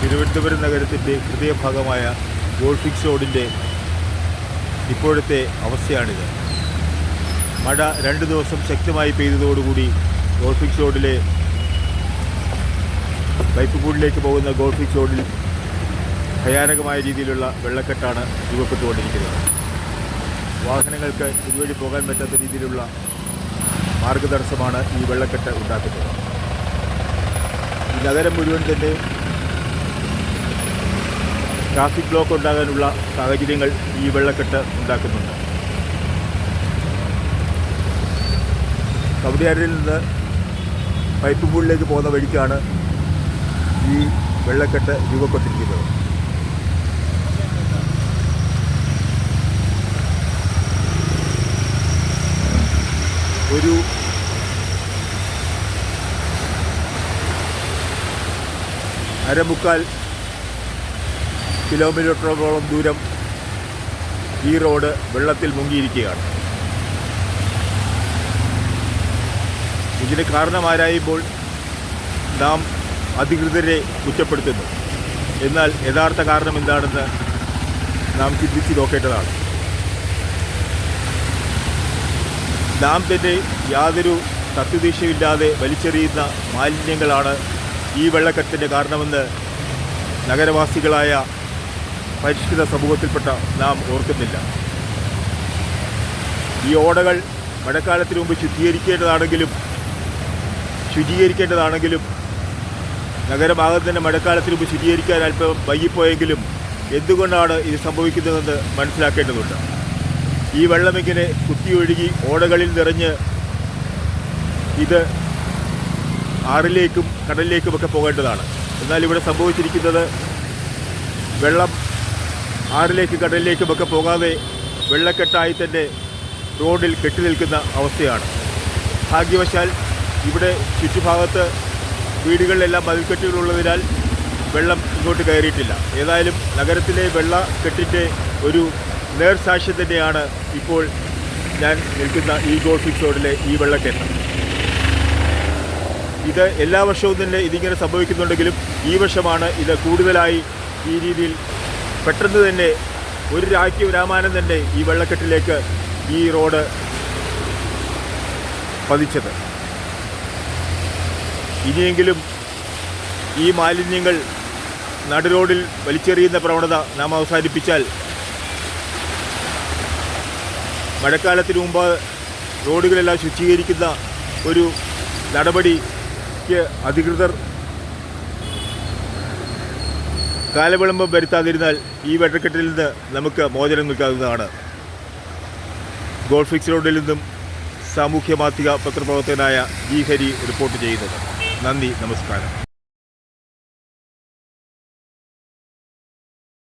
തിരുവനന്തപുരം നഗരത്തിന്റെ ഹൃദയഭാഗമായ ഗോൾഫിക്സ് റോഡിന്റെ ഇപ്പോഴത്തെ അവസ്ഥയാണിത്. മഴ രണ്ട് ദിവസം ശക്തമായി പെയ്തതോടുകൂടി ഗോൾഫിക്സ് റോഡിലെ പൈപ്പുകൂടിലേക്ക് പോകുന്ന ഗോൾഫിക്സ് റോഡിൽ ഭയാനകമായ രീതിയിലുള്ള വെള്ളക്കെട്ടാണ് രൂപപ്പെട്ടുകൊണ്ടിരിക്കുന്നത് വാഹനങ്ങൾക്ക് ഇതുവഴി പോകാൻ പറ്റാത്ത രീതിയിലുള്ള മാർഗതടസ്സമാണ് ഈ വെള്ളക്കെട്ട് ഉണ്ടാക്കുന്നത്. നഗരം മുഴുവൻ തന്നെ ട്രാഫിക് ബ്ലോക്ക് ഉണ്ടാകാനുള്ള സാഹചര്യങ്ങൾ ഈ വെള്ളക്കെട്ട് ഉണ്ടാക്കുന്നുണ്ട്. കവടിയാരിൽ നിന്ന് പൈപ്പ് പൂളിലേക്ക് പോകുന്ന വഴിക്കാണ് ഈ വെള്ളക്കെട്ട് രൂപപ്പെട്ടിരിക്കുന്നത്. ഒരു അരമുക്കാൽ കിലോമീറ്ററോളം ദൂരം ഈ റോഡ് വെള്ളത്തിൽ മുങ്ങിയിരിക്കുകയാണ്. ഇതിന് കാരണമാരായുമ്പോൾ നാം അധികൃതരെ കുറ്റപ്പെടുത്തുന്നു. എന്നാൽ യഥാർത്ഥ കാരണം എന്താണെന്ന് നാം ചിന്തിച്ച് നോക്കേണ്ടതാണ്. നാം തന്നെ യാതൊരു തത്വദീക്ഷയില്ലാതെ വലിച്ചെറിയുന്ന മാലിന്യങ്ങളാണ് ഈ വെള്ളക്കെട്ടിന്റെ കാരണമെന്ന് നഗരവാസികളായ പരിഷ്കൃത സമൂഹത്തിൽപ്പെട്ട നാം ഓർക്കുന്നില്ല. ഈ ഓടകൾ മഴക്കാലത്തിന് മുമ്പ് ശുദ്ധീകരിക്കേണ്ടതാണെങ്കിലും ശുചീകരിക്കേണ്ടതാണെങ്കിലും നഗരഭാഗത്ത് തന്നെ മഴക്കാലത്തിന് മുമ്പ് ശുചീകരിക്കാൻ അല്പം വൈകിപ്പോയെങ്കിലും എന്തുകൊണ്ടാണ് ഇത് സംഭവിക്കുന്നതെന്ന് മനസ്സിലാക്കേണ്ടതുണ്ട്. ഈ വെള്ളമിങ്ങനെ കുത്തിയൊഴുകി ഓടകളിൽ നിറഞ്ഞ് ഇത് ആറിലേക്കും കടലിലേക്കുമൊക്കെ പോകേണ്ടതാണ്. എന്നാൽ ഇവിടെ സംഭവിച്ചിരിക്കുന്നത് വെള്ളം ആറിലേക്ക് കടലിലേക്കുമൊക്കെ പോകാതെ വെള്ളക്കെട്ടായി തന്നെ റോഡിൽ കെട്ടി നിൽക്കുന്ന അവസ്ഥയാണ്. ഭാഗ്യവശാൽ ഇവിടെ ചുറ്റുഭാഗത്ത് വീടുകളിലെല്ലാം മതിൽക്കെട്ടുകളുള്ളതിനാൽ വെള്ളം ഇങ്ങോട്ട് കയറിയിട്ടില്ല. ഏതായാലും നഗരത്തിലെ വെള്ളക്കെട്ടിന്റെ ഒരു നേർസാക്ഷ്യം തന്നെയാണ് ഇപ്പോൾ ഞാൻ നിൽക്കുന്ന ഈ ഗോൾഫിക് റോഡിലെ ഈ വെള്ളക്കെട്ട്. ഇത് എല്ലാ വർഷവും തന്നെ ഇതിങ്ങനെ സംഭവിക്കുന്നുണ്ടെങ്കിലും ഈ വർഷമാണ് ഇത് കൂടുതലായി ഈ രീതിയിൽ പെട്ടെന്ന് തന്നെ ഒരു രാജ്യ രാമാനം തന്നെ ഈ വെള്ളക്കെട്ടിലേക്ക് ഈ റോഡ് പതിച്ചത്. ഇനിയെങ്കിലും ഈ മാലിന്യങ്ങൾ നടുറോഡിൽ വലിച്ചെറിയുന്ന പ്രവണത നാം അവസാനിപ്പിച്ചാൽ മഴക്കാലത്തിന് മുമ്പ് റോഡുകളെല്ലാം ശുചീകരിക്കുന്ന ഒരു നടപടിക്ക് അധികൃതർ കാലവിളംബം വരുത്താതിരുന്നാൽ ഈ വെട്ടക്കെട്ടിൽ നിന്ന് നമുക്ക് മോചനം നിൽക്കാവുന്നതാണ്. ഗോൾഫിക്സ് റോഡിൽ നിന്നും സാമൂഹ്യ മാധ്യമ പത്രപ്രവർത്തകനായ ജി ഹരി റിപ്പോർട്ട് ചെയ്യുന്നത്. നന്ദി നമസ്കാരം.